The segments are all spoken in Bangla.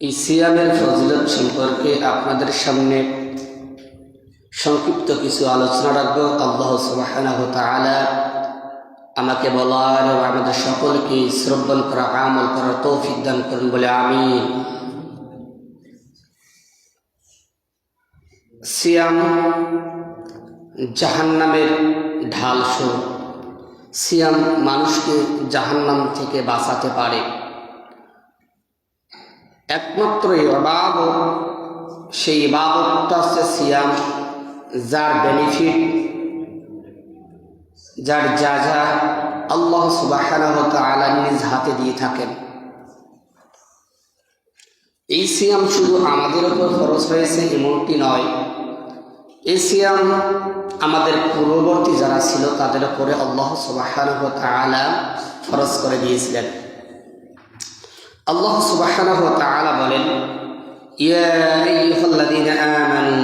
এই ফজিলত সম্পর্কে আপনাদের সামনে সংক্ষিপ্ত কিছু আলোচনা রাখব। আল্লাহ তাআলা আমাকে বলার এবং আমাদের সকলকে শ্রবণ করা, আমল করার তৌফিক দান করুন বলে আমি সিয়াম জাহান্নামের ঢাল স্বরূপ। সিয়াম মানুষকে জাহান্নাম থেকে বাঁচাতে পারে। একমাত্র ইবাদত, সেই ইবাদতটা হচ্ছে সিয়াম, যার বেনিফিট যার যা যা আল্লাহ তাআলা নিজ হাতে দিয়ে থাকেন। এই সিয়াম শুধু আমাদের উপর খরচ হয়েছে এমনটি নয়। এই সিয়াম আমাদের পূর্ববর্তী যারা ছিল, তাদের উপরে আল্লাহ তাআলা ফরজ করে দিয়েছিলেন। আল্লাহ সুবাহানাহ তাআলা বলেন ইয়া আইয়ুহাল্লাযীনা আমানু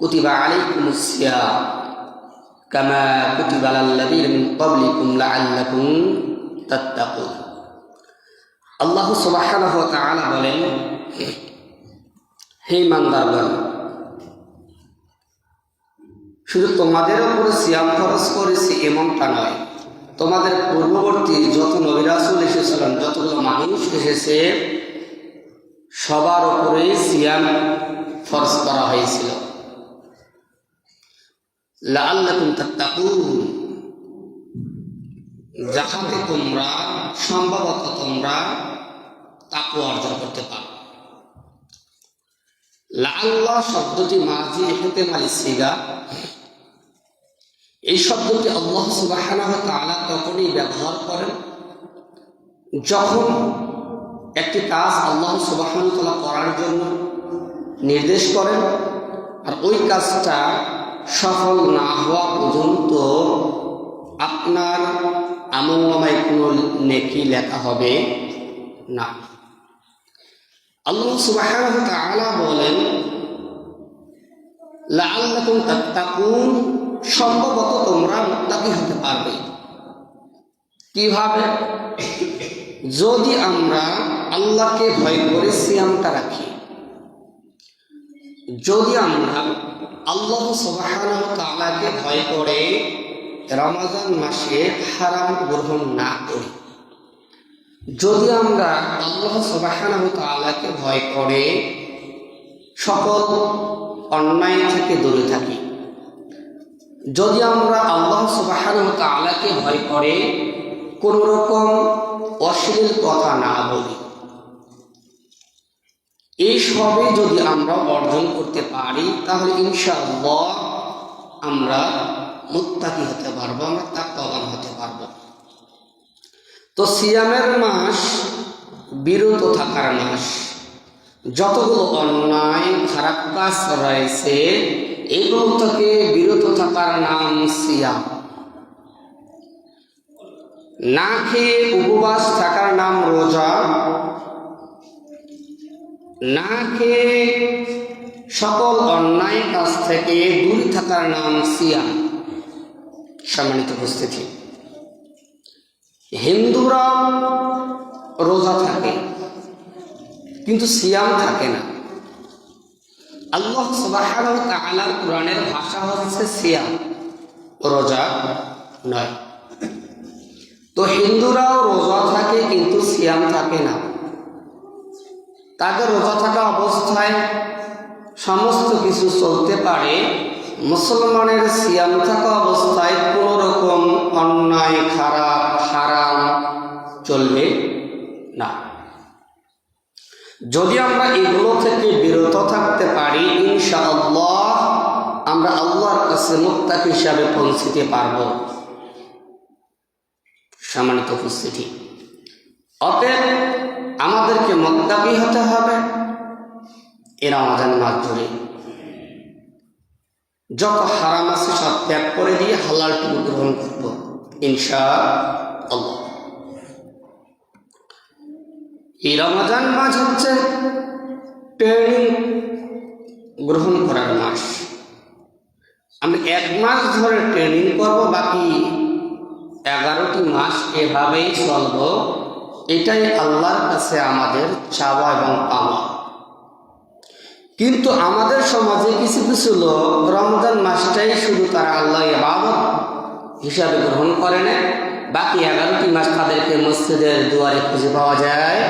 কুতিবা আলাইকুমুস সিয়াম কামা কুতিবা আলাল্লাযীনা মিন ক্বাবলিকুম লাআল্লাকুম তাত্তাকুন আল্লাহ সুবাহানাহ তাআলা বলেন হে ইমানদারগণ, শুধু তোমাদের উপরে সিয়াম খরচ করেছি এমনটা নয়। তোমাদের পূর্ববর্তী যত নবিরাসুল এসেছিলেন, যতগুলো মানুষ এসেছে, সবার উপরেই সিয়াম ফরজ করা হয়েছিল। যাহাতে তোমরা, সম্ভবত তোমরা তাকু অর্জন করতে পারো। লাআল্লাহ শব্দটি মাঝি হতে মালি সিগা এই শব্দটি আল্লাহ তাআলা তখনই ব্যবহার করেন যখন একটি কাজ আল্লাহ সুবাহান তাআলা করার জন্য নির্দেশ করেন আর ওই কাজটা সফল না হওয়া পর্যন্ত আপনার আমলনামায় কোনো নেকি লেখা হবে না। আল্লাহ তাআলা বলেন, লাআল্লাকুম তাত্তাকুন সম্ভবত তোমরা মুত্তাকি হতে পারবে। কীভাবে? যদি আমরা আল্লাহকে ভয় করে সিয়ামটা রাখি, যদি আমরা আল্লাহ সুবহানাহু তাআলাকে ভয় করে রমাজান মাসে হারাম গ্রহণ না করি, যদি আমরা আল্লাহ সুবহানাহু তাআলাকে ভয় করে সকল অন্যায় থেকে দূরে থাকি যদি আমরা আল্লাহ সুবহানাহু তাআলাকে ভয় করে, কোন রকম অশ্লীল কথা না বলি। এই সবই যদি আমরা অর্জন করতে পারি, তাহলে ইনশাআল্লাহ আমরা মুত্তাকি হতে পারব, আমরা তাকওয়াবান হতে পারব। তো সিয়ামের মাস বিরত থাকার মাস। যতগুলো অন্যায়, খারাপ কাজ রয়েছে এগুলো থেকে বিরত থাকার নাম সিয়াম। না খেয়ে উপবাস থাকার নাম রোজা। না খেয়ে সকল অন্যায় কাজ থেকে দূরে থাকার নাম সিয়াম। সম্মানিত উপস্থিতি। হিন্দুরা রোজা থাকে, কিন্তু সিয়াম থাকে না। আল্লাহ ওয়া কোরআনের ভাষা হচ্ছে সিয়াম। রোজা নয়। তো হিন্দুরাও রোজা থাকে কিন্তু সিয়াম থাকে না। তাদের রোজা থাকা অবস্থায় সমস্ত কিছু চলতে পারে। মুসলমানের সিয়াম থাকা অবস্থায় কোনো রকম অন্যায়, খারাপ, হারাম চলবে না। যদি আমরা এগুলো থেকে আমরা আল্লাহর কাছে মুক্তাক হিসাবে পৌঁছিতে পারব। সম্মানিত উপস্থিতি। অতএব আমাদেরকে মত্তাকি হতে হবে এ রমাজান মাস ধরে যত হারাম আছে সব ত্যাগ করে দিয়ে হালালটুকু গ্রহণ করব ইনশা আল্লাহ এই রমাজান মাস হচ্ছে ট্রেনিং গ্রহণ করার মাস। আমি এক মাস ধরে ট্রেনিং করব, বাকি এগারোটি মাস এভাবেই চলব। এটাই আল্লাহর কাছে আমাদের চাওয়া এবং পাওয়া। কিন্তু আমাদের সমাজে কিছু কিছু লোক রমজান মাসটাই শুধু তারা আল্লাহ ইবাদত হিসাবে গ্রহণ করে না, বাকি এগারোটি মাস তাদেরকে মসজিদের দুয়ারে খুঁজে পাওয়া যায়।